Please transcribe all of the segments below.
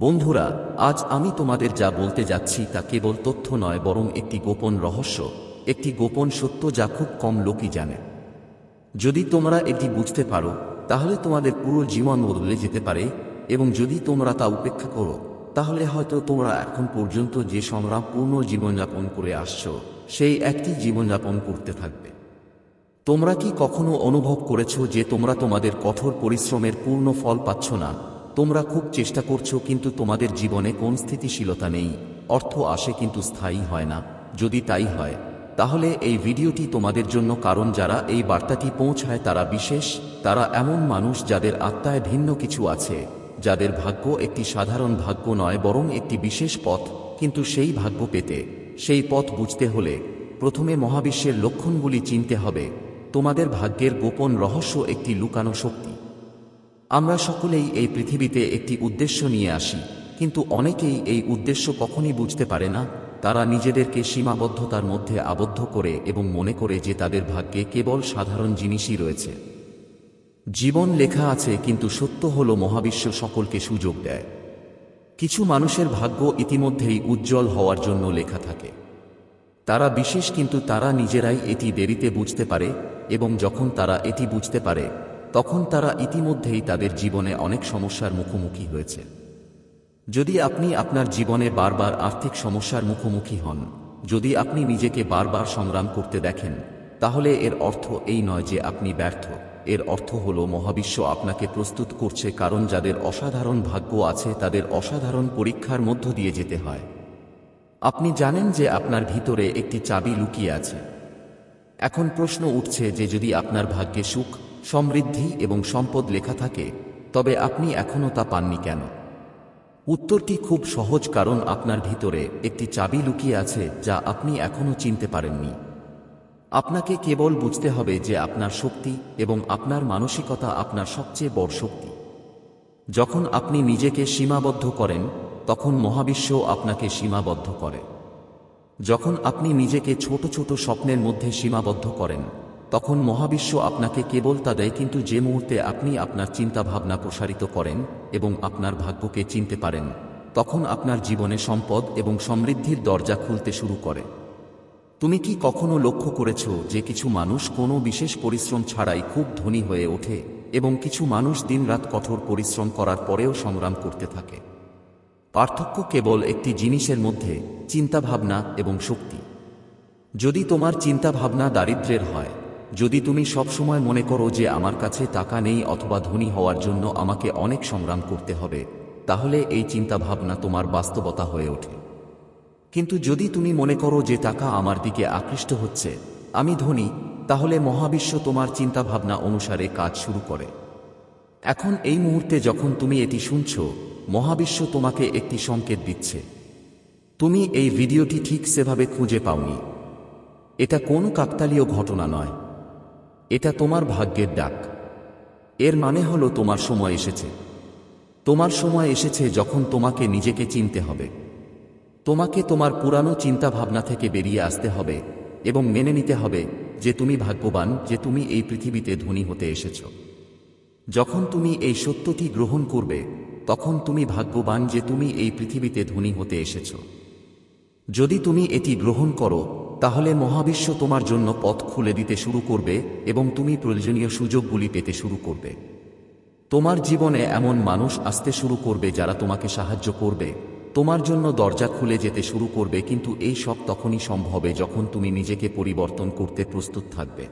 বন্ধুরা, আজ আমি তোমাদের যা বলতে যাচ্ছি তা কেবল তথ্য নয়, বরং একটি গোপন রহস্য, একটি গোপন সত্য যা খুব কম লোকই জানে। যদি তোমরা এটি বুঝতে পারো, তাহলে তোমাদের পুরো জীবন বদলে যেতে পারে, এবং যদি তোমরা তা উপেক্ষা করো, তাহলে হয়তো তোমরা এখন পর্যন্ত যে সংগ্রাম পূর্ণ জীবনযাপন করে আসছো, সেই একটি জীবনযাপন করতে থাকবে। তোমরা কি কখনো অনুভব করেছ যে তোমরা তোমাদের কঠোর পরিশ্রমের পূর্ণ ফল পাচ্ছ না? তোমরা খুব চেষ্টা করছ কিন্তু তোমাদের জীবনে কোন স্থিতিশীলতা নেই। অর্থ আসে কিন্তু স্থায়ী হয় না। যদি তাই হয়, তাহলে এই ভিডিওটি তোমাদের জন্য কারণ যারা এই বার্তাটি পৌঁছায় তারা বিশেষ, তারা এমন মানুষ যাদের আত্মায় ভিন্ন কিছু আছে, যাদের ভাগ্য একটি সাধারণ ভাগ্য নয় বরং একটি বিশেষ পথ, কিন্তু সেই ভাগ্য পেতে, সেই পথ বুঝতে হলে প্রথমে মহাবিশ্বের লক্ষণগুলি চিনতে হবে। তোমাদের ভাগ্যের গোপন রহস্য একটি লুকানো শক্তি। আমরা সকলেই এই পৃথিবীতে একটি উদ্দেশ্য নিয়ে আসি, কিন্তু অনেকেই এই উদ্দেশ্য কখনই বুঝতে পারে না। তারা নিজেদেরকে সীমাবদ্ধতার মধ্যে আবদ্ধ করে এবং মনে করে যে তাদের ভাগ্যে কেবল সাধারণ জিনিসই রয়েছে। জীবন লেখা আছে, কিন্তু সত্য হল মহাবিশ্ব সকলকে সুযোগ দেয়। কিছু মানুষের ভাগ্য ইতিমধ্যেই উজ্জ্বল হওয়ার জন্য লেখা থাকে। তারা বিশেষ কিন্তু তারা নিজেরাই এটি দেরিতে বুঝতে পারে এবং যখন তারা এটি বুঝতে পারে তখন তারা ইতিমধ্যেই তাদের জীবনে অনেক সমস্যার মুখোমুখি হয়েছে। যদি আপনি আপনার জীবনে বারবার আর্থিক সমস্যার মুখোমুখি হন, যদি আপনি নিজেকে বারবার সংগ্রাম করতে দেখেন, তাহলে এর অর্থ এই নয় যে আপনি ব্যর্থ। এর অর্থ হল মহাবিশ্ব আপনাকে প্রস্তুত করছে কারণ যাদের অসাধারণ ভাগ্য আছে তাদের অসাধারণ পরীক্ষার মধ্য দিয়ে যেতে হয়। আপনি জানেন যে আপনার ভিতরে একটি চাবি লুকিয়ে আছে। এখন প্রশ্ন উঠছে যে যদি আপনার ভাগ্যে সুখ সমৃদ্ধি এবং সম্পদ লেখা থাকে, তবে আপনি এখনও তা পাননি কেন? উত্তরটি খুব সহজ কারণ আপনার ভিতরে একটি চাবি লুকিয়ে আছে যা আপনি এখনও চিনতে পারেননি। আপনাকে কেবল বুঝতে হবে যে আপনার শক্তি এবং আপনার মানসিকতা আপনার সবচেয়ে বড় শক্তি। যখন আপনি নিজেকে সীমাবদ্ধ করেন, তখন মহাবিশ্ব আপনাকে সীমাবদ্ধ করে। যখন আপনি নিজেকে ছোট ছোট স্বপ্নের মধ্যে সীমাবদ্ধ করেন তখন মহাবিশ্ব আপনাকে কেবল তা দেয় কিন্তু যে মুহূর্তে আপনি আপনার চিন্তাভাবনা প্রসারিত করেন এবং আপনার ভাগ্যকে চিনতে পারেন, তখন আপনার জীবনে সম্পদ এবং সমৃদ্ধির দরজা খুলতে শুরু করে। তুমি কি কখনো লক্ষ্য করেছ যে কিছু মানুষ কোনো বিশেষ পরিশ্রম ছাড়াই খুব ধনী হয়ে ওঠে এবং কিছু মানুষ দিনরাত কঠোর পরিশ্রম করার পরেও সংগ্রাম করতে থাকে? পার্থক্য কেবল একটি জিনিসের মধ্যে, চিন্তাভাবনা এবং শক্তি। যদি তোমার চিন্তাভাবনা দারিদ্র্যের হয় যদি তুমি সবসময় মনে করো যে আমার কাছে টাকা নেই অথবা ধনী হওয়ার জন্য আমাকে অনেক সংগ্রাম করতে হবে, তাহলে এই চিন্তাভাবনা তোমার বাস্তবতা হয়ে ওঠে। কিন্তু যদি তুমি মনে করো যে টাকা আমার দিকে আকৃষ্ট হচ্ছে, আমি ধনী, তাহলে মহাবিশ্ব তোমার চিন্তাভাবনা অনুসারে কাজ শুরু করে। এখন এই মুহূর্তে যখন তুমি এটি শুনছ, মহাবিশ্ব তোমাকে একটি সংকেত দিচ্ছে। তুমি এই ভিডিওটি ঠিক সেভাবে খুঁজে পাওনি। এটা কোনো কাকতালীয় ঘটনা নয়। এটা তোমার ভাগ্যের ডাক। এর মানে হলো তোমার সময় এসেছে। তোমার সময় এসেছে যখন তোমাকে নিজেকে চিনতে হবে। তোমাকে তোমার পুরানো চিন্তাভাবনা থেকে বেরিয়ে আসতে হবে এবং মেনে নিতে হবে যে তুমি ভাগ্যবান, যে তুমি এই পৃথিবীতে ধনী হতে এসেছ। যখন তুমি এই সত্যটি গ্রহণ করবে, তখন তুমি ভাগ্যবান যে তুমি এই পৃথিবীতে ধনী হতে এসেছ। যদি তুমি এটি গ্রহণ করো তাহলে মহাবিশ্ব তোমার জন্য পথ খুলে দিতে শুরু করবে এবং তুমি প্রয়োজনীয় সুযোগগুলি পেতে শুরু করবে। তোমার জীবনে এমন মানুষ আসতে শুরু করবে যারা তোমাকে সাহায্য করবে। তোমার জন্য দরজা খুলে যেতে শুরু করবে কিন্তু এই সব তখনই সম্ভবে যখন তুমি নিজেকে পরিবর্তন করতে প্রস্তুত থাকবে।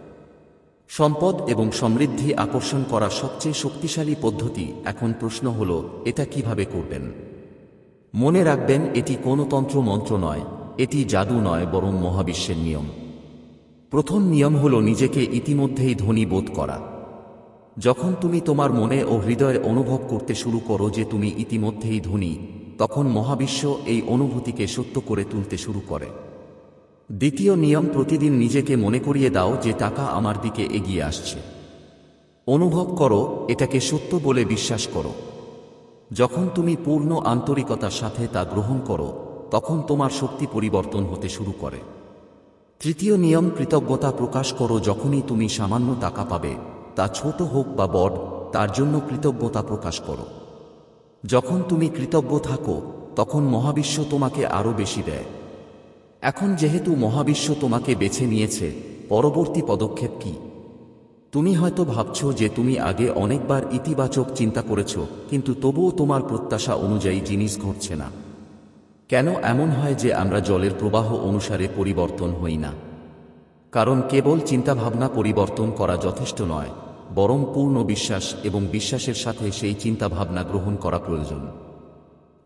সম্পদ এবং সমৃদ্ধি আকর্ষণ করার সবচেয়ে শক্তিশালী পদ্ধতি এখন প্রশ্ন হল, এটা কীভাবে করবেন? মনে রাখবেন, এটি কোনো তন্ত্র মন্ত্র নয়। এটি জাদু নয়, বরং মহাবিশ্বের নিয়ম। প্রথম নিয়ম হল নিজেকে ইতিমধ্যেই ধনী বোধ করা। যখন তুমি তোমার মনে ও হৃদয়ে অনুভব করতে শুরু করো যে তুমি ইতিমধ্যেই ধনী, তখন মহাবিশ্ব এই অনুভূতিকে সত্য করে তুলতে শুরু করে। দ্বিতীয় নিয়ম, প্রতিদিন নিজেকে মনে করিয়ে দাও যে টাকা আমার দিকে এগিয়ে আসছে। অনুভব করো, এটাকে সত্য বলে বিশ্বাস করো। যখন তুমি পূর্ণ আন্তরিকতার সাথে তা গ্রহণ করো তখন তোমার শক্তি পরিবর্তন হতে শুরু করে। তৃতীয় নিয়ম, কৃতজ্ঞতা প্রকাশ করো যখনই তুমি সামান্য টাকা পাবে, তা ছোট হোক বা বড়, তার জন্য কৃতজ্ঞতা প্রকাশ করো। যখন তুমি কৃতজ্ঞ থাকো, তখন মহাবিশ্ব তোমাকে আরও বেশি দেয়। এখন যেহেতু মহাবিশ্ব তোমাকে বেছে নিয়েছে, পরবর্তী পদক্ষেপ কি? তুমি হয়তো ভাবছ যে তুমি আগে অনেকবার ইতিবাচক চিন্তা করেছ, কিন্তু তবুও তোমার প্রত্যাশা অনুযায়ী জিনিস ঘটছে না। কেন এমন হয় যে আমরা জলের প্রবাহ অনুসারে পরিবর্তন হই না? কারণ কেবল চিন্তাভাবনা পরিবর্তন করা যথেষ্ট নয়, বরং পূর্ণ বিশ্বাস এবং বিশ্বাসের সাথে সেই চিন্তাভাবনা গ্রহণ করা প্রয়োজন।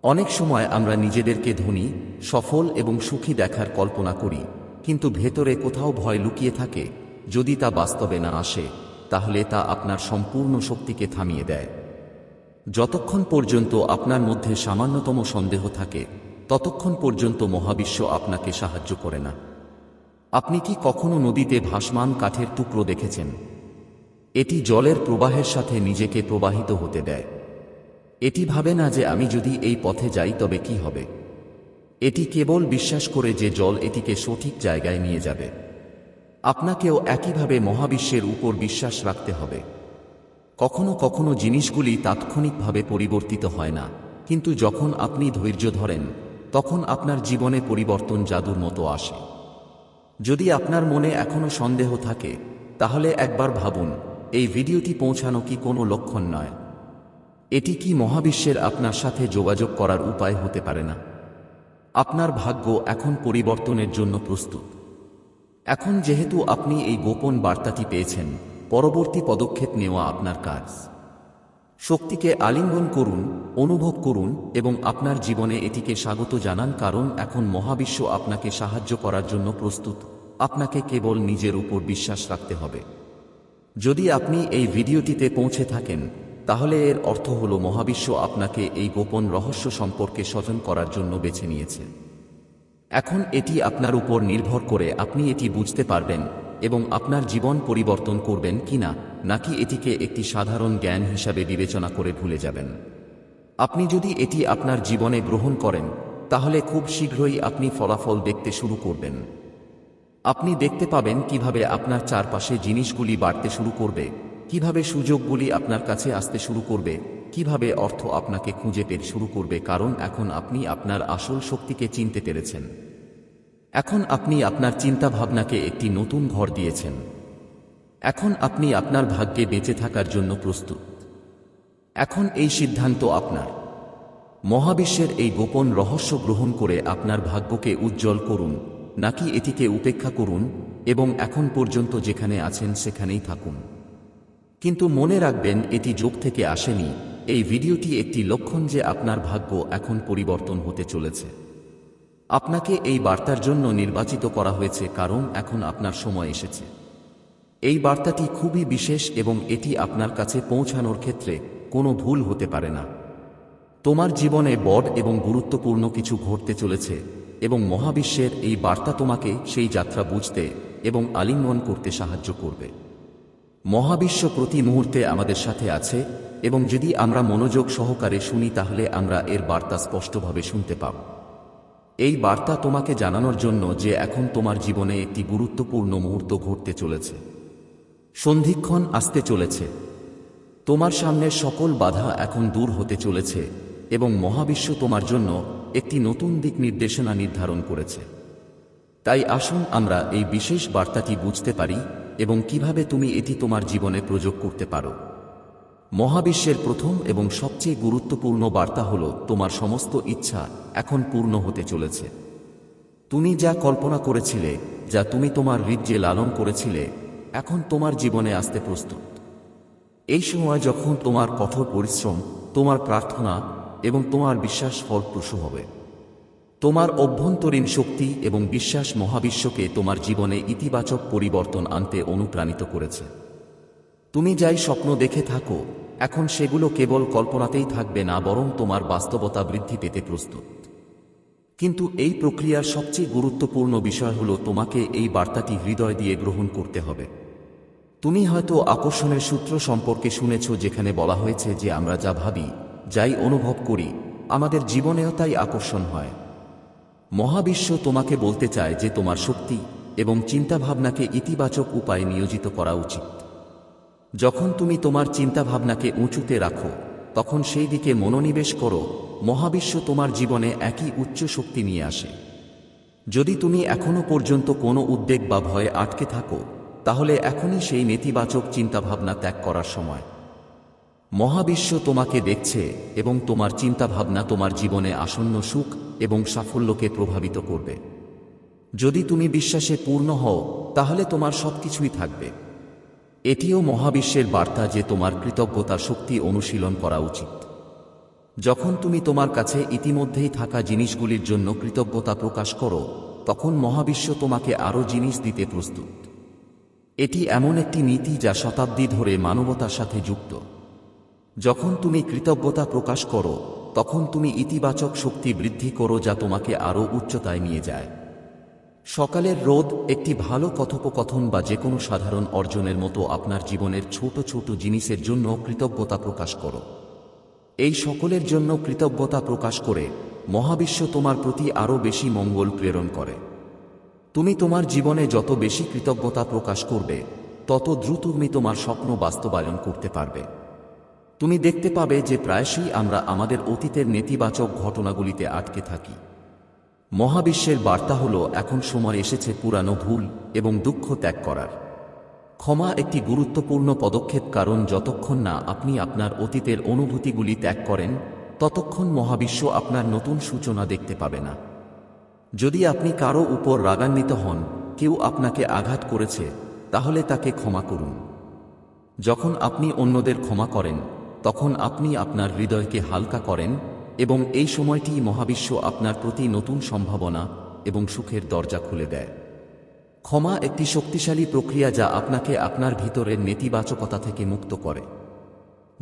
অনেক সময় আমরা নিজেদেরকে ধনী, সফল এবং সুখী দেখার কল্পনা করি, কিন্তু ভেতরে কোথাও ভয় লুকিয়ে থাকে, যদি তা বাস্তবে না আসে, তাহলে তা আপনার সম্পূর্ণ শক্তিকে থামিয়ে দেয়। যতক্ষণ পর্যন্ত আপনার মধ্যে সামান্যতম সন্দেহ থাকে ততক্ষণ পর্যন্ত মহাবিশ্ব আপনাকে সাহায্য করে না। আপনি কি কখনো নদীতে ভাসমান কাঠের টুকরো দেখেছেন? এটি জলের প্রবাহের সাথে নিজেকে প্রবাহিত হতে দেয়। এটি ভাবে না যে আমি যদি এই পথে যাই তবে কি হবে। এটি কেবল বিশ্বাস করে যে জল এটিকে সঠিক জায়গায় নিয়ে যাবে। আপনাকেও একইভাবে মহাবিশ্বের উপর বিশ্বাস রাখতে হবে। কখনো কখনো জিনিসগুলি তাৎক্ষণিকভাবে পরিবর্তিত হয় না, কিন্তু যখন আপনি ধৈর্য ধরেন তখন আপনার জীবনে পরিবর্তন জাদুর মতো আসে। যদি আপনার মনে এখনও সন্দেহ থাকে, তাহলে একবার ভাবুন, এই ভিডিওটি পৌঁছানো কি কোনো লক্ষণ নয়। এটি কি মহাবিশ্বের আপনার সাথে যোগাযোগ করার উপায় হতে পারে না। আপনার ভাগ্য এখন পরিবর্তনের জন্য প্রস্তুত। এখন যেহেতু আপনি এই গোপন বার্তাটি পেয়েছেন, পরবর্তী পদক্ষেপ নেওয়া আপনার কাজ। শক্তিকে আলিঙ্গন করুন, অনুভব করুন এবং আপনার জীবনে এটিকে স্বাগত জানান কারণ এখন মহাবিশ্ব আপনাকে সাহায্য করার জন্য প্রস্তুত। আপনাকে কেবল নিজের উপর বিশ্বাস রাখতে হবে। যদি আপনি এই ভিডিওটিতে পৌঁছে থাকেন, তাহলে এর অর্থ হল মহাবিশ্ব আপনাকে এই গোপন রহস্য সম্পর্কে স্বজন করার জন্য বেছে নিয়েছে। এখন এটি আপনার উপর নির্ভর করে আপনি এটি বুঝতে পারবেন এবং আপনার জীবন পরিবর্তন করবেন কিনা, নাকি এটিকে একটি সাধারণ জ্ঞান হিসাবে বিবেচনা করে ভুলে যাবেন। আপনি যদি এটি আপনার জীবনে গ্রহণ করেন, তাহলে খুব শীঘ্রই আপনি ফলাফল দেখতে শুরু করবেন। আপনি দেখতে পাবেন কীভাবে আপনার চারপাশে জিনিসগুলি বাড়তে শুরু করবে, কীভাবে সুযোগগুলি আপনার কাছে আসতে শুরু করবে, কীভাবে অর্থ আপনাকে খুঁজে পেতে শুরু করবে, কারণ এখন আপনি আপনার আসল শক্তিকে চিনতে পেরেছেন। এখন আপনি আপনার চিন্তা ভাবনাকে একটি নতুন ঘর দিয়েছেন। এখন আপনি আপনার ভাগ্যে বেঁচে থাকার জন্য প্রস্তুত। এখন এই সিদ্ধান্ত আপনার। মহাবিশ্বের এই গোপন রহস্য গ্রহণ করে আপনার ভাগ্যকে উজ্জ্বল করুন, নাকি এটিকে উপেক্ষা করুন এবং এখন পর্যন্ত যেখানে আছেন সেখানেই থাকুন। কিন্তু মনে রাখবেন, এটি যোগ থেকে আসেনি। এই ভিডিওটি একটি লক্ষণ যে আপনার ভাগ্য এখন পরিবর্তন হতে চলেছে। আপনাকে এই বার্তার জন্য নির্বাচিত করা হয়েছে কারণ এখন আপনার সময় এসেছে। এই বার্তাটি খুবই বিশেষ এবং এটি আপনার কাছে পৌঁছানোর ক্ষেত্রে কোনো ভুল হতে পারে না। তোমার জীবনে বড় এবং গুরুত্বপূর্ণ কিছু ঘটতে চলেছে এবং মহাবিশ্বের এই বার্তা তোমাকে সেই যাত্রা বুঝতে এবং আলিঙ্গন করতে সাহায্য করবে। মহাবিশ্ব প্রতি মুহূর্তে আমাদের সাথে আছে এবং যদি আমরা মনোযোগ সহকারে শুনি তাহলে আমরা এর বার্তা স্পষ্টভাবে শুনতে পাব। এই বার্তা তোমাকে জানানোর জন্য যে এখন তোমার জীবনে একটি গুরুত্বপূর্ণ মুহূর্ত ঘটতে চলেছে। সন্ধিক্ষণ আসতে চলেছে। তোমার সামনে সকল বাধা এখন দূর হতে চলেছে এবং মহাবিশ্ব তোমার জন্য একটি নতুন দিক নির্দেশনা নির্ধারণ করেছে। তাই আসুন আমরা এই বিশেষ বার্তাটি বুঝতে পারি এবং কীভাবে তুমি এটি তোমার জীবনে প্রয়োগ করতে পারো। মহাবিশ্বের প্রথম এবং সবচেয়ে গুরুত্বপূর্ণ বার্তা হল, তোমার সমস্ত ইচ্ছা এখন পূর্ণ হতে চলেছে। তুমি যা কল্পনা করেছিলে, যা তুমি তোমার হৃদয়ে লালন করেছিলে, এখন তোমার জীবনে আসতে প্রস্তুত। এই সময় যখন তোমার কঠোর পরিশ্রম, তোমার প্রার্থনা এবং তোমার বিশ্বাস ফলপ্রসূ হবে। তোমার অভ্যন্তরীণ শক্তি এবং বিশ্বাস মহাবিশ্বকে তোমার জীবনে ইতিবাচক পরিবর্তন আনতে অনুপ্রাণিত করেছে। তুমি যাই স্বপ্ন দেখে থাকো, এখন সেগুলো কেবল কল্পনাতেই থাকবে না, বরং তোমার বাস্তবতা বৃদ্ধি পেতে প্রস্তুত। কিন্তু এই প্রক্রিয়ার সবচেয়ে গুরুত্বপূর্ণ বিষয় হলো তোমাকে এই বার্তাটি হৃদয় দিয়ে গ্রহণ করতে হবে। তুমি হয়তো আকর্ষণের সূত্র সম্পর্কে শুনেছ যেখানে বলা হয়েছে যে আমরা যা ভাবি, যাই অনুভব করি, আমাদের জীবনেও তাই আকর্ষণ হয়। মহাবিশ্ব তোমাকে বলতে চায় যে তোমার শক্তি এবং চিন্তাভাবনাকে ইতিবাচক উপায়ে নিয়োজিত করা উচিত। যখন তুমি তোমার চিন্তাভাবনাকে উঁচুতে রাখো, তখন সেই দিকে মনোনিবেশ করো, মহাবিশ্ব তোমার জীবনে একই উচ্চ শক্তি নিয়ে আসে। যদি তুমি এখনও পর্যন্ত কোনো উদ্বেগ বা ভয়ে আটকে থাকো, তাহলে এখনই সেই নেতিবাচক চিন্তাভাবনা ত্যাগ করার সময়। মহাবিশ্ব তোমাকে দেখছে এবং তোমার চিন্তাভাবনা তোমার জীবনে আসন্ন সুখ এবং সাফল্যকে প্রভাবিত করবে। যদি তুমি বিশ্বাসে পূর্ণ হও, তাহলে তোমার সবকিছুই থাকবে। এটিও মহাবিশ্বের বার্তা যে তোমার কৃতজ্ঞতার শক্তি অনুশীলন করা উচিত। যখন তুমি তোমার কাছে ইতিমধ্যেই থাকা জিনিসগুলির জন্য কৃতজ্ঞতা প্রকাশ করো, তখন মহাবিশ্ব তোমাকে আরও জিনিস দিতে প্রস্তুত। এটি এমন একটি নীতি যা শতাব্দী ধরে মানবতার সাথে যুক্ত। যখন তুমি কৃতজ্ঞতা প্রকাশ করো, তখন তুমি ইতিবাচক শক্তি বৃদ্ধি করো যা তোমাকে আরও উচ্চতায় নিয়ে যায়। সকালের রোদ একটি ভালো কথোপকথন বা যে কোনো সাধারণ অর্জনের মতো আপনার জীবনের ছোট ছোট জিনিসের জন্য কৃতজ্ঞতা প্রকাশ করো। এই সকলের জন্য কৃতজ্ঞতা প্রকাশ করে মহাবিশ্ব তোমার প্রতি আরও বেশি মঙ্গল প্রেরণ করে। তুমি তোমার জীবনে যত বেশি কৃতজ্ঞতা প্রকাশ করবে, তত দ্রুত তুমি তোমার স্বপ্ন বাস্তবায়ন করতে পারবে। তুমি দেখতে পাবে যে প্রায়শই আমরা আমাদের অতীতের নেতিবাচক ঘটনাগুলিতে আটকে থাকি। মহাবিশ্বের বার্তা হল, এখন সময় এসেছে পুরানো ভুল এবং দুঃখ ত্যাগ করার। ক্ষমা একটি গুরুত্বপূর্ণ পদক্ষেপ, কারণ যতক্ষণ না আপনি আপনার অতীতের অনুভূতিগুলি ত্যাগ করেন, ততক্ষণ মহাবিশ্ব আপনার নতুন সূচনা দেখতে পাবে না। যদি আপনি কারও উপর রাগান্বিত হন, কেউ আপনাকে আঘাত করেছে, তাহলে তাকে ক্ষমা করুন। যখন আপনি অন্যদের ক্ষমা করেন, তখন আপনি আপনার হৃদয়কে হালকা করেন এবং এই সময়টি মহাবিশ্ব আপনার প্রতি নতুন সম্ভাবনা এবং সুখের দরজা খুলে দেয়। ক্ষমা একটি শক্তিশালী প্রক্রিয়া যা আপনাকে আপনার ভিতরের নেতিবাচকতা থেকে মুক্ত করে।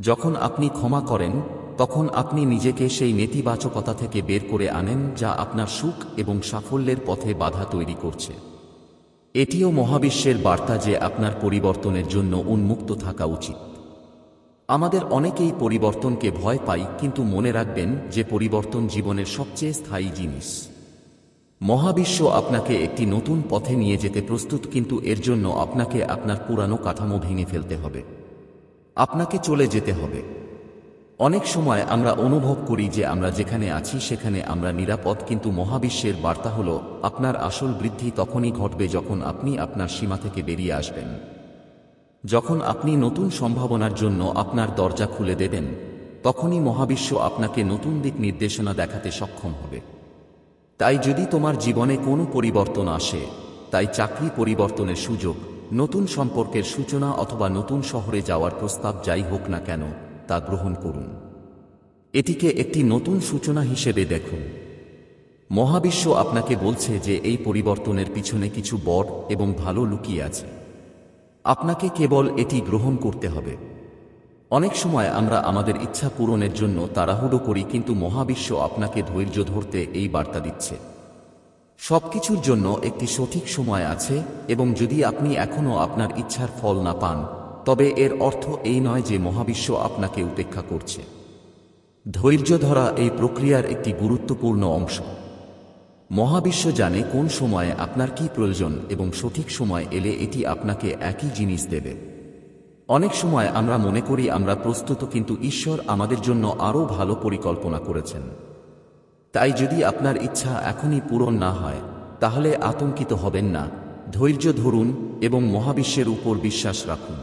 যখন আপনি ক্ষমা করেন, তখন আপনি নিজেকে সেই নেতিবাচকতা থেকে বের করে আনেন যা আপনার সুখ এবং সাফল্যের পথে বাধা তৈরি করছে। এটিও মহাবিশ্বের বার্তা যে আপনার পরিবর্তনের জন্য উন্মুক্ত থাকা উচিত। আমাদের অনেকেই পরিবর্তনকে ভয় পাই, কিন্তু মনে রাখবেন যে পরিবর্তন জীবনের সবচেয়ে স্থায়ী জিনিস। মহাবিশ্ব আপনাকে একটি নতুন পথে নিয়ে যেতে প্রস্তুত, কিন্তু এর জন্য আপনাকে আপনার পুরানো কাঠামো ভেঙে ফেলতে হবে। আপনাকে চলে যেতে হবে। অনেক সময় আমরা অনুভব করি যে আমরা যেখানে আছি, সেখানে আমরা নিরাপদ, কিন্তু মহাবিশ্বের বার্তা হল, আপনার আসল বৃদ্ধি তখনই ঘটবে যখন আপনি আপনার সীমা থেকে বেরিয়ে আসবেন। যখন আপনি নতুন সম্ভাবনার জন্য আপনার দরজা খুলে দেবেন, তখনই মহাবিশ্ব আপনাকে নতুন দিক নির্দেশনা দেখাতে সক্ষম হবে। তাই যদি তোমার জীবনে কোনো পরিবর্তন আসে, তাই চাকরি পরিবর্তনের সুযোগ, নতুন সম্পর্কের সূচনা অথবা নতুন শহরে যাওয়ার প্রস্তাব যাই হোক না কেন, তা গ্রহণ করুন। এটিকে একটি নতুন সূচনা হিসেবে দেখুন। মহাবিশ্ব আপনাকে বলছে যে এই পরিবর্তনের পিছনে কিছু বড় এবং ভালো লুকিয়ে আছে। আপনাকে কেবল এটি গ্রহণ করতে হবে। অনেক সময় আমরা আমাদের ইচ্ছা পূরণের জন্য তাড়াহুড়ো করি, কিন্তু মহাবিশ্ব আপনাকে ধৈর্য ধরতে এই বার্তা দিচ্ছে। সবকিছুর জন্য একটি সঠিক সময় আছে, এবং যদি আপনি এখনও আপনার ইচ্ছার ফল না পান, তবে এর অর্থ এই নয় যে মহাবিশ্ব আপনাকে উপেক্ষা করছে। ধৈর্য ধরা এই প্রক্রিয়ার একটি গুরুত্বপূর্ণ অংশ। মহাবিশ্ব জানে কোন সময়ে আপনার কি প্রয়োজন এবং সঠিক সময় এলে এটি আপনাকে একই জিনিস দেবে। অনেক সময় আমরা মনে করি আমরা প্রস্তুত কিন্তু ঈশ্বর আমাদের জন্য আরও ভালো পরিকল্পনা করেছেন। তাই যদি আপনার ইচ্ছা এখনই পূরণ না হয়, তাহলে আতঙ্কিত হবেন না। ধৈর্য ধরুন এবং মহাবিশ্বের উপর বিশ্বাস রাখুন।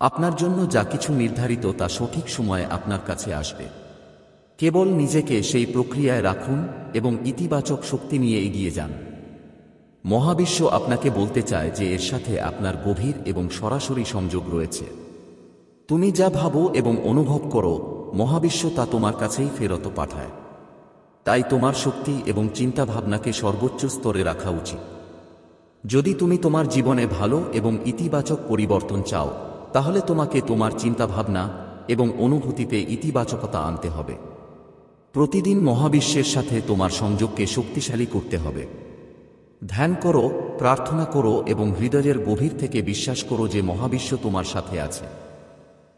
আপনার জন্য যা কিছু নির্ধারিত তা সঠিক সময়ে আপনার কাছে আসবে। কেবল নিজেকে সেই প্রক্রিয়ায় রাখুন এবং ইতিবাচক শক্তি নিয়ে এগিয়ে যান। মহাবিশ্ব আপনাকে বলতে চায় যে এর সাথে আপনার গভীর এবং সরাসরি সংযোগ রয়েছে। তুমি যা ভাবো এবং অনুভব করো, মহাবিশ্ব তা তোমার কাছেই ফেরত পাঠায়। তাই তোমার শক্তি এবং চিন্তাভাবনাকে সর্বোচ্চ স্তরে রাখা উচিত। যদি তুমি তোমার জীবনে ভালো এবং ইতিবাচক পরিবর্তন চাও, তাহলে তোমাকে তোমার চিন্তাভাবনা এবং অনুভূতিতে ইতিবাচকতা আনতে হবে। প্রতিদিন মহাবিশ্বের সাথে তোমার সংযোগকে শক্তিশালী করতে হবে। ধ্যান করো, প্রার্থনা করো এবং হৃদয়ের গভীর থেকে বিশ্বাস করো যে মহাবিশ্ব তোমার সাথে আছে।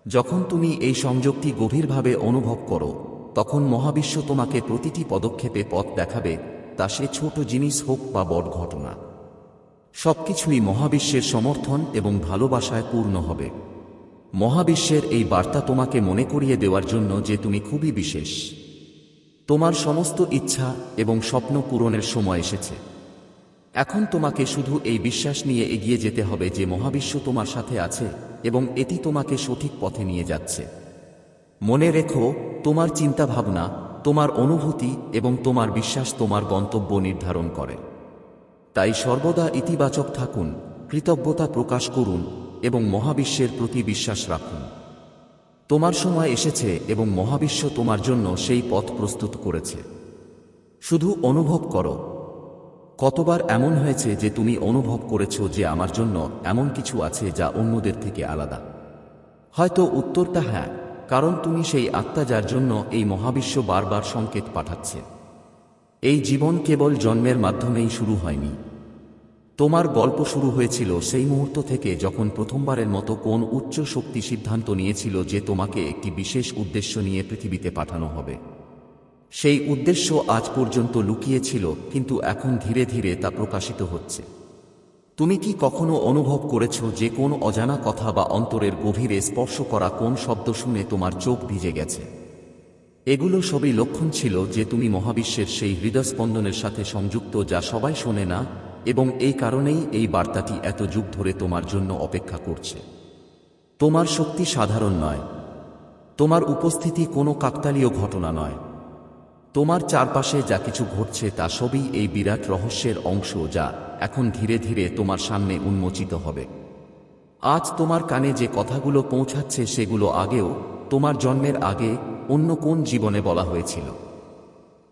যখন তুমি এই সংযোগটি গভীরভাবে অনুভব করো, তখন মহাবিশ্ব তোমাকে প্রতিটি পদক্ষেপে পথ দেখাবে, তা সে ছোট জিনিস হোক বা বড় ঘটনা। সবকিছুই মহাবিশ্বের সমর্থন এবং ভালোবাসায় পূর্ণ হবে। মহাবিশ্বের এই বার্তা তোমাকে মনে করিয়ে দেওয়ার জন্য যে তুমি খুবই বিশেষ। তোমার সমস্ত ইচ্ছা এবং স্বপ্ন পূরণের সময় এসেছে। এখন তোমাকে শুধু এই বিশ্বাস নিয়ে এগিয়ে যেতে হবে যে মহাবিশ্ব তোমার সাথে আছে এবং এটি তোমাকে সঠিক পথে নিয়ে যাচ্ছে। মনে রেখো, তোমার চিন্তাভাবনা, তোমার অনুভূতি এবং তোমার বিশ্বাস তোমার গন্তব্য নির্ধারণ করে। তাই সর্বদা ইতিবাচক থাকুন, কৃতজ্ঞতা প্রকাশ করুন এবং মহাবিশ্বের প্রতি বিশ্বাস রাখুন। তোমার সময় এসেছে এবং মহাবিশ্ব তোমার জন্য সেই পথ প্রস্তুত করেছে। শুধু অনুভব করো। কতবার এমন হয়েছে যে তুমি অনুভব করেছ যে আমার জন্য এমন কিছু আছে যা অন্যদের থেকে আলাদা। হয়তো উত্তরটা হ্যাঁ কারণ তুমি সেই আত্মা যার জন্য এই মহাবিশ্ব বারবার সংকেত পাঠাচ্ছে। এই জীবন কেবল জন্মের মাধ্যমেই শুরু হয়নি। তোমার গল্প শুরু হয়েছিল সেই মুহূর্ত থেকে যখন প্রথমবারের মতো কোন উচ্চ শক্তি সিদ্ধান্ত নিয়েছিল যে তোমাকে একটি বিশেষ উদ্দেশ্য নিয়ে পৃথিবীতে পাঠানো হবে। সেই উদ্দেশ্য আজ পর্যন্ত লুকিয়েছিল, কিন্তু এখন ধীরে ধীরে তা প্রকাশিত হচ্ছে। তুমি কি কখনো অনুভব করেছ যে কোন অজানা কথা বা অন্তরের গভীরে স্পর্শ করা কোন শব্দ শুনে তোমার চোখ ভিজে গেছে? এগুলো সবই লক্ষণ ছিল যে তুমি মহাবিশ্বের সেই হৃদয়স্পন্দনের সাথে সংযুক্ত যা সবাই শোনে না এবং এই কারণেই এই বার্তাটি এত যুগ ধরে তোমার জন্য অপেক্ষা করছে। তোমার শক্তি সাধারণ নয়। তোমার উপস্থিতি কোনো কাকতালীয় ঘটনা নয়। তোমার চারপাশে যা কিছু ঘটছে তা সবই এই বিরাট রহস্যের অংশ যা এখন ধীরে ধীরে তোমার সামনে উন্মোচিত হবে। আজ তোমার কানে যে কথাগুলো পৌঁছাচ্ছে সেগুলো আগেও তোমার জন্মের আগে অন্য কোন জীবনে বলা হয়েছিল।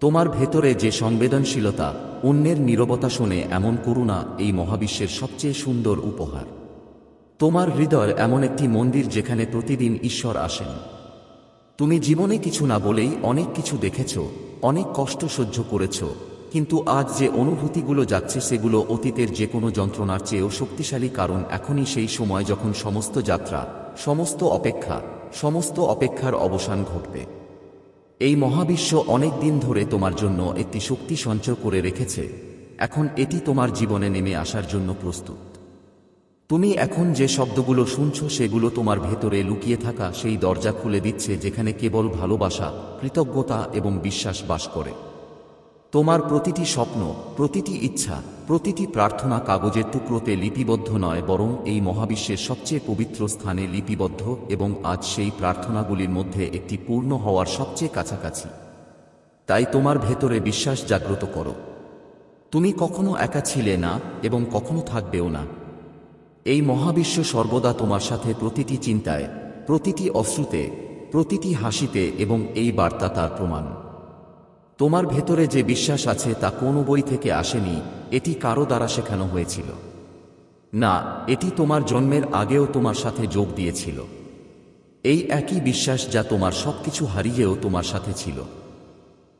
তোমার ভেতরে যে সংবেদনশীলতা, অন্যের নীরবতা শুনে এমন করুণা এই মহাবিশ্বের সবচেয়ে সুন্দর উপহার। তোমার হৃদয় এমন একটি মন্দির যেখানে প্রতিদিন ঈশ্বর আসেন। তুমি জীবনে কিছু না বলেই অনেক কিছু দেখেছ, অনেক কষ্ট সহ্য করেছ, কিন্তু আজ যে অনুভূতিগুলো যাচ্ছে সেগুলো অতীতের যে কোনো যন্ত্রণার চেয়েও শক্তিশালী কারণ এখনই সেই সময় যখন সমস্ত যাত্রা, সমস্ত অপেক্ষা, সমস্ত অপেক্ষার অবসান ঘটবে। এই মহাবিশ্ব অনেক দিন ধরে তোমার জন্য একটি শক্তি সঞ্চয় করে রেখেছে। এখন এটি তোমার জীবনে নেমে আসার জন্য প্রস্তুত। তুমি এখন যে শব্দগুলো শুনছ সেগুলো তোমার ভেতরে লুকিয়ে থাকা সেই দরজা খুলে দিচ্ছে যেখানে কেবল ভালোবাসা, কৃতজ্ঞতা এবং বিশ্বাস বাস করে। তোমার প্রতিটি স্বপ্ন, প্রতিটি ইচ্ছা, প্রতিটি প্রার্থনা কাগজের টুকরোতে লিপিবদ্ধ নয়, বরং এই মহাবিশ্বের সবচেয়ে পবিত্র স্থানে লিপিবদ্ধ এবং আজ সেই প্রার্থনাগুলির মধ্যে একটি পূর্ণ হওয়ার সবচেয়ে কাছাকাছি। তাই তোমার ভেতরে বিশ্বাস জাগ্রত করো। তুমি কখনো একা ছিলে না এবং কখনো থাকবেও না। এই মহাবিশ্ব সর্বদা তোমার সাথে প্রতিটি চিন্তায়, প্রতিটি অশ্রুতে, প্রতিটি হাসিতে এবং এই বার্তা তার প্রমাণ। তোমার ভেতরে যে বিশ্বাস আছে তা কোনো বই থেকে আসেনি, এটি কারও দ্বারা শেখানো হয়েছিল। না, এটি তোমার জন্মের আগেও তোমার সাথে যোগ দিয়েছিল। এই একই বিশ্বাস যা তোমার সবকিছু হারিয়েও তোমার সাথে ছিল।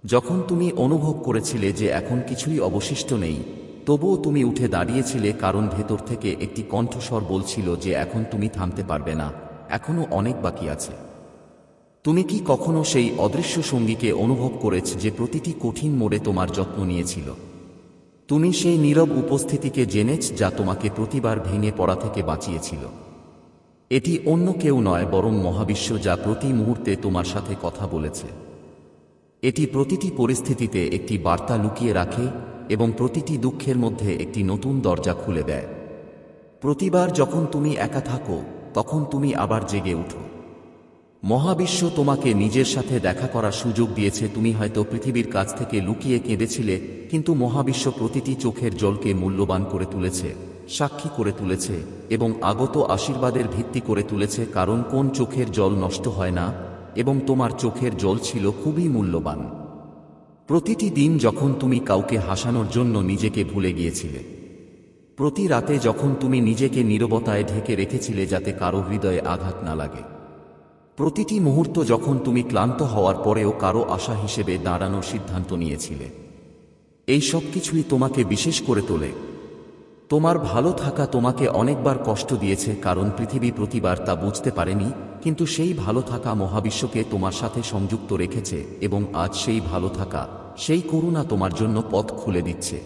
যখন তুমি অনুভব করেছিলে যে এখন কিছুই অবশিষ্ট নেই, তবুও তুমি উঠে দাঁড়িয়েছিলে কারণ ভেতর থেকে একটি কণ্ঠস্বর বলছিল যে এখন তুমি থামতে পারবে না এখনও অনেক বাকি আছে। তুমি কি কখনো সেই অদৃশ্য সঙ্গীকে অনুভব করেছ যে প্রতিটি কঠিন মোড়ে তোমার যত্ন নিয়েছিল? তুমি সেই নীরব উপস্থিতিকে জেনেছ যা তোমাকে প্রতিবার ভেঙে পড়া থেকে বাঁচিয়েছিল। এটি অন্য কেউ নয়, বরং মহাবিশ্ব যা প্রতি মুহূর্তে তোমার সাথে কথা বলেছে। এটি প্রতিটি পরিস্থিতিতে একটি বার্তা লুকিয়ে রাখে এবং প্রতিটি দুঃখের মধ্যে একটি নতুন দরজা খুলে দেয়। প্রতিবার যখন তুমি একা থাকো, তখন তুমি আবার জেগে উঠো। মহাবিশ্ব তোমাকে নিজের সাথে দেখা করার সুযোগ দিয়েছে, তুমি হয়তো পৃথিবীর কাছ থেকে লুকিয়ে কেঁদেছিলে, কিন্তু মহাবিশ্ব প্রতিটি চোখের জলকে মূল্যবান করে তুলেছে, সাক্ষী করে তুলেছে, এবং আগত আশীর্বাদের ভিত্তি করে তুলেছে, কারণ কোন চোখের জল নষ্ট হয় না, এবং তোমার চোখের জল ছিল খুবই মূল্যবান। প্রতিটি দিন যখন তুমি কাউকে হাসানোর জন্য নিজেকে ভুলে গিয়েছিলে, প্রতি রাতে যখন তুমি নিজেকে নীরবতায় ঢেকে রেখেছিলে যাতে কারও হৃদয়ে আঘাত না লাগে। প্রতিটি মুহূর্ত যখন তুমি ক্লান্ত হওয়ার পরেও কারও আশা হিসেবে দাঁড়ানোর সিদ্ধান্ত নিয়েছিলে। এই সব কিছুই তোমাকে বিশেষ করে তোলে। তোমার ভালো থাকা তোমাকে অনেকবার কষ্ট দিয়েছে, কারণ পৃথিবী প্রতিবার তা বুঝতে পারেনি, কিন্তু সেই ভালো থাকা মহাবিশ্বকে তোমার সাথে সংযুক্ত রেখেছে এবং আজ সেই ভালো থাকা, সেই করুণা তোমার জন্য পথ খুলে দিচ্ছে।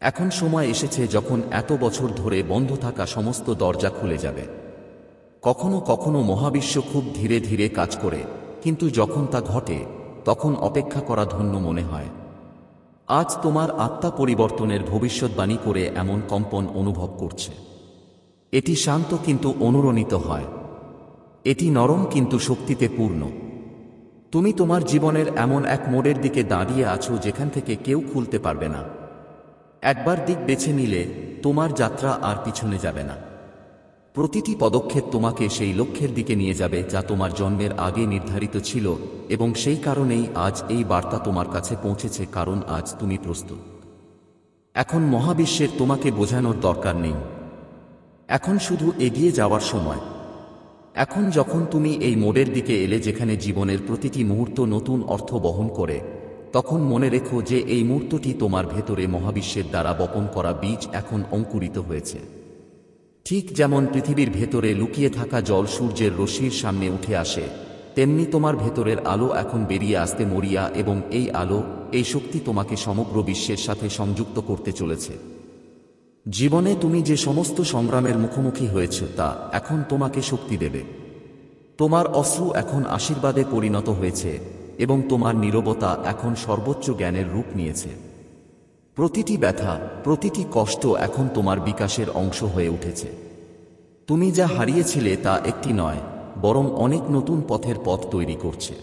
এখন সময় এসেছে যখন এত বছর ধরে বন্ধ থাকা সমস্ত দরজা খুলে যাবে। কখনো কখনো মহাবিশ্ব খুব ধীরে ধীরে কাজ করে, কিন্তু যখন তা ঘটে, তখন অপেক্ষা করা ধন্য মনে হয়। আজ তোমার আত্মা পরিবর্তনের ভবিষ্যৎবাণী করে এমন কম্পন অনুভব করছে। এটি শান্ত কিন্তু অনুরণিত হয়। এটি নরম কিন্তু শক্তিতে পূর্ণ। তুমি তোমার জীবনের এমন এক মোড়ের দিকে দাঁড়িয়ে আছো যেখান থেকে কেউ খুলতে পারবে না। একবার দিক বেছে নিলে তোমার যাত্রা আর পিছনে যাবে না। প্রতিটি পদক্ষেপ তোমাকে সেই লক্ষ্যের দিকে নিয়ে যাবে যা তোমার জন্মের আগে নির্ধারিত ছিল এবং সেই কারণেই আজ এই বার্তা তোমার কাছে পৌঁছেছে, কারণ আজ তুমি প্রস্তুত। এখন মহাবিশ্বের তোমাকে বোঝানোর দরকার নেই। এখন শুধু এগিয়ে যাওয়ার সময়। এখন যখন তুমি এই মোড়ের দিকে এলে যেখানে জীবনের প্রতিটি মুহূর্ত নতুন অর্থ বহন করে, তখন মনে রেখো যে এই মুহূর্তটি তোমার ভেতরে মহাবিশ্বের দ্বারা বপন করা বীজ এখন অঙ্কুরিত হয়েছে। ঠিক যেমন পৃথিবীর ভেতরে লুকিয়ে থাকা জল সূর্যের রশ্মির সামনে উঠে আসে, তেমনি তোমার ভেতরের আলো এখন বেরিয়ে আসতে মরিয়া এবং এই আলো, এই শক্তি তোমাকে সমগ্র বিশ্বের সাথে সংযুক্ত করতে চলেছে। জীবনে তুমি যে সমস্ত সংগ্রামের মুখোমুখি হয়েছ তা এখন তোমাকে শক্তি দেবে। তোমার অশ্রু এখন আশীর্বাদে পরিণত হয়েছে এবং তোমার নীরবতা এখন সর্বোচ্চ জ্ঞানের রূপ নিয়েছে। প্রতিটি ব্যথা, প্রতিটি কষ্ট এখন তোমার বিকাশের অংশ হয়ে উঠেছে। তুমি যা হারিয়েছিলে তা একটি নয়, বরং অনেক নতুন পথের পথ তৈরি করছে।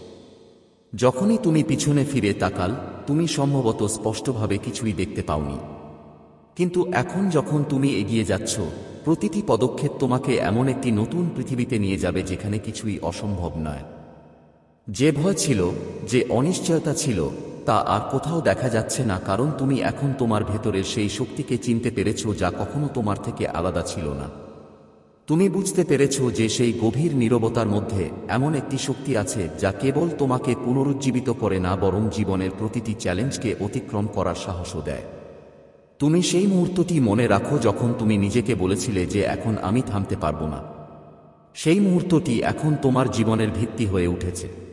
যখনই তুমি পিছনে ফিরে তাকাল, তুমি সম্ভবত স্পষ্টভাবে কিছুই দেখতে পাওনি। কিন্তু এখন যখন তুমি এগিয়ে যাচ্ছ, প্রতিটি পদক্ষেপ তোমাকে এমন একটি নতুন পৃথিবীতে নিয়ে যাবে যেখানে কিছুই অসম্ভব নয়। যে ভয় ছিল, যে অনিশ্চয়তা ছিল তা আর কোথাও দেখা যাচ্ছে না, কারণ তুমি এখন তোমার ভেতরের সেই শক্তিকে চিনতে পেরেছ যা কখনো তোমার থেকে আলাদা ছিল না। তুমি বুঝতে পেরেছ যে সেই গভীর নীরবতার মধ্যে এমন একটি শক্তি আছে যা কেবল তোমাকে পুনরুজ্জীবিত করে না, বরং জীবনের প্রতিটি চ্যালেঞ্জকে অতিক্রম করার সাহসও দেয়। তুমি সেই মুহূর্তটি মনে রাখো যখন তুমি নিজেকে বলেছিলে যে এখন আমি থামতে পারব না। সেই মুহূর্তটি এখন তোমার জীবনের ভিত্তি হয়ে উঠেছে।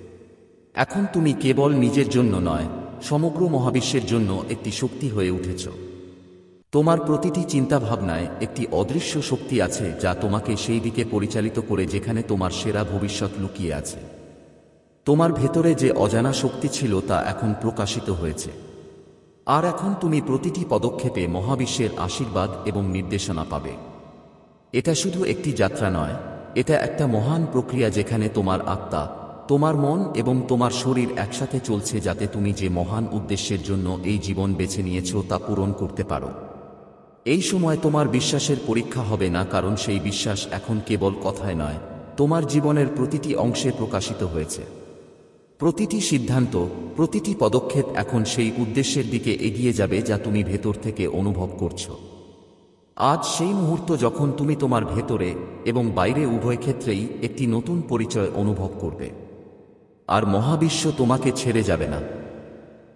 এখন তুমি কেবল নিজের জন্য নয়, সমগ্র মহাবিশ্বের জন্য একটি শক্তি হয়ে উঠেছ। তোমার প্রতিটি চিন্তাভাবনায় একটি অদৃশ্য শক্তি আছে যা তোমাকে সেই দিকে পরিচালিত করে যেখানে তোমার সেরা ভবিষ্যৎ লুকিয়ে আছে। তোমার ভেতরে যে অজানা শক্তি ছিল তা এখন প্রকাশিত হয়েছে। আর এখন তুমি প্রতিটি পদক্ষেপে মহাবিশ্বের আশীর্বাদ এবং নির্দেশনা পাবে। এটা শুধু একটি যাত্রা নয়, এটা একটা মহান প্রক্রিয়া যেখানে তোমার আত্মা তোমার মন এবং তোমার শরীর একসাথে চলছে যাতে তুমি যে মহান উদ্দেশ্যের জন্য এই জীবন বেছে নিয়েছ তা পূরণ করতে পারো। এই সময় তোমার বিশ্বাসের পরীক্ষা হবে না, কারণ সেই বিশ্বাস এখন কেবল কথায় নয়, তোমার জীবনের প্রতিটি অংশে প্রকাশিত হয়েছে। প্রতিটি সিদ্ধান্ত, প্রতিটি পদক্ষেপ এখন সেই উদ্দেশ্যের দিকে এগিয়ে যাবে যা তুমি ভেতর থেকে অনুভব করছ। আজ সেই মুহূর্ত যখন তুমি তোমার ভেতরে এবং বাইরে উভয় ক্ষেত্রেই একটি নতুন পরিচয় অনুভব করবে। আর মহাবিশ্ব তোমাকে ছেড়ে যাবে না।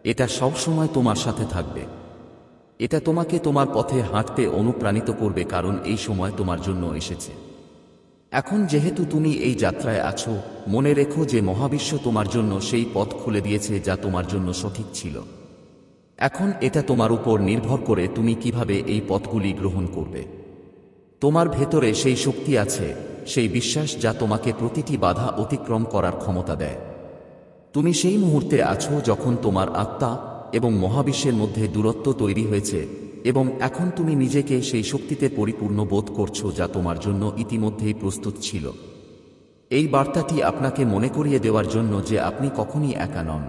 এটা সবসময় তোমার সাথে থাকবে। এটা তোমাকে তোমার পথে হাঁটতে অনুপ্রাণিত করবে কারণ এই সময় তোমার জন্য এসেছে। এখন যেহেতু তুমি এই যাত্রায় আছো, মনে রেখো যে মহাবিশ্ব তোমার জন্য সেই পথ খুলে দিয়েছে যা তোমার জন্য সঠিক ছিল। এখন এটা তোমার উপর নির্ভর করে তুমি কীভাবে এই পথগুলি গ্রহণ করবে। তোমার ভেতরে সেই শক্তি আছে, সেই বিশ্বাস যা তোমাকে প্রতিটি বাধা অতিক্রম করার ক্ষমতা দেয়। তুমি সেই মুহূর্তে আছো যখন তোমার আত্মা এবং মহাবিশ্বের মধ্যে দূরত্ব তৈরি হয়েছে এবং এখন তুমি নিজেকে সেই শক্তিতে পরিপূর্ণ বোধ করছ যা তোমার জন্য ইতিমধ্যেই প্রস্তুত ছিল। এই বার্তাটি আপনাকে মনে করিয়ে দেওয়ার জন্য যে আপনি কখনই একা নন।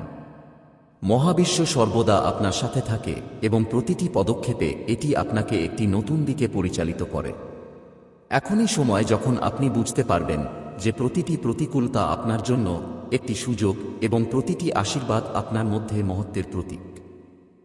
মহাবিশ্ব সর্বদা আপনার সাথে থাকে এবং প্রতিটি পদক্ষেপে এটি আপনাকে একটি নতুন দিকে পরিচালিত করে। এখনই সময় যখন আপনি বুঝতে পারবেন যে প্রতিটি প্রতিকূলতা আপনার জন্য একটি সুযোগ এবং প্রতিটি আশীর্বাদ আপনার মধ্যে মহত্বের প্রতীক।